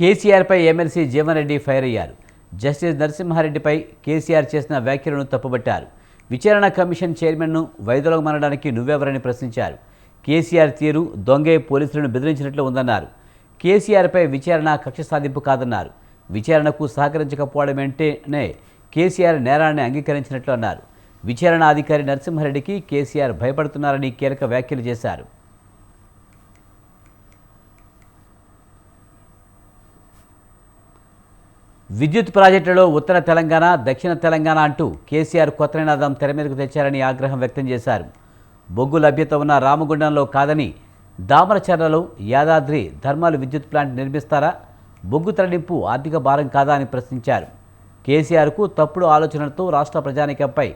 కేసీఆర్పై MLC Jeevan Reddy fire అయ్యారు. Justice నరసింహారెడ్డిపై కేసీఆర్ చేసిన వ్యాఖ్యలను తప్పుబట్టారు. విచారణ కమిషన్ చైర్మన్ను వైదొలగమనడానికి నువ్వెవరని ప్రశ్నించారు. కేసీఆర్ తీరు దొంగే పోలీసులను బెదిరించినట్లు ఉందన్నారు. కేసీఆర్పై విచారణ కక్ష సాధింపు కాదన్నారు. విచారణకు సహకరించకపోవడమేంటేనే కేసీఆర్ నేరాన్ని అంగీకరించినట్లు అన్నారు. విచారణ అధికారి నరసింహారెడ్డికి కేసీఆర్ భయపడుతున్నారని కీలక వ్యాఖ్యలు చేశారు. విద్యుత్ ప్రాజెక్టులో ఉత్తర తెలంగాణ దక్షిణ తెలంగాణ అంటూ కేసీఆర్ కొత్త నినాదం తెర మీదకు తెచ్చారని ఆగ్రహం వ్యక్తం చేశారు. బొగ్గు లభ్యత ఉన్న రామగుండంలో కాదని దామరచర్లలో యాదాద్రి ధర్మాలు విద్యుత్ ప్లాంట్ నిర్మిస్తారా? బొగ్గు తరలింపు ఆర్థిక భారం కాదా అని ప్రశ్నించారు. కేసీఆర్కు తప్పుడు ఆలోచనలతో రాష్ట్ర ప్రజానికంపై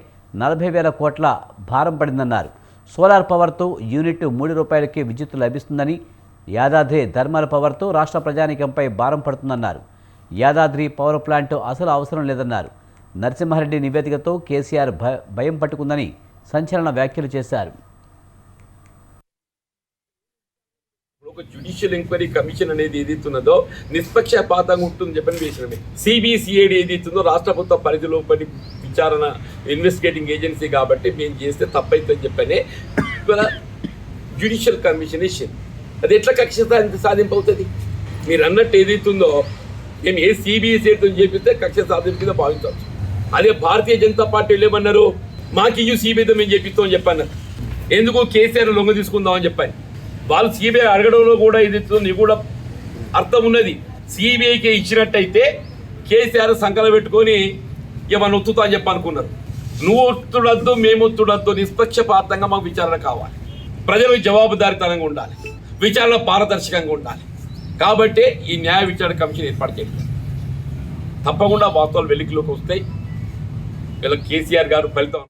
నలభై వేల కోట్ల భారం పడిందన్నారు. సోలార్ పవర్తో యూనిట్ మూడు రూపాయలకే విద్యుత్ లభిస్తుందని యాదాద్రి ధర్మాల పవర్తో రాష్ట్ర ప్రజానికంపై భారం పడుతుందన్నారు. యాదాద్రి పవర్ ప్లాంట్ అసలు అవసరం లేదన్నారు. నరసింహారెడ్డి నివేదికతో కేసీఆర్ భయం పట్టుకుందని సంచలన వ్యాఖ్యలు చేశారు. ఒక జ్యుడిషియల్ ఎంక్వైరీ కమిషన్ అనేది ఏదైతే ఉన్నదో నిష్పక్షపాతంగా ఉంటుంది చెప్పని వేసినమే సిబిసిఐడి ఏదైతుందో రాష్ట్ర ప్రభుత్వ పరిధిలో పడి విచారణ ఇన్వెస్టిగేటింగ్ ఏజెన్సీ కాబట్టి మేము చేస్తే తప్పైతుందని చెప్పని ఇవాళ జ్యుడిషియల్ కమిషన్ ఇచ్చింది అది ఎట్లా కక్ష సాధింపు అవుతుంది మీరు అన్నట్టు ఏదైతుందో మేము ఏ సిబిఎస్ఈతో చేపిస్తే కక్ష సాధన కింద భావించవచ్చు. అదే భారతీయ జనతా పార్టీలు ఏమన్నారు? మాకు ఇయ్యు సిబిఐతో మేము చేపిస్తాం అని ఎందుకు? కేసీఆర్ లొంగ తీసుకుందామని చెప్పాను వాళ్ళు సిబిఐ అడగడంలో కూడా ఇది కూడా అర్థం ఉన్నది. సిబిఐకి ఇచ్చినట్టయితే కేసీఆర్ సంకలం పెట్టుకొని ఏమన్నా ఒత్తుతా అని చెప్పి అనుకున్నారు. నువ్వు ఒత్తుడద్దు మేము ఒత్తుడద్దు నిష్పక్షపాతంగా మాకు విచారణ కావాలి. ప్రజలకు జవాబుదారితనంగా ఉండాలి. విచారణ పారదర్శకంగా ఉండాలి. కాబట్టి ఈ న్యాయ విచారణ కమిషన్ ఏర్పాటు చేయాలి తప్పకుండా వాస్తవాలు వెలికిలోకి వస్తాయి. వీళ్ళ కేసీఆర్ గారు ఫలితం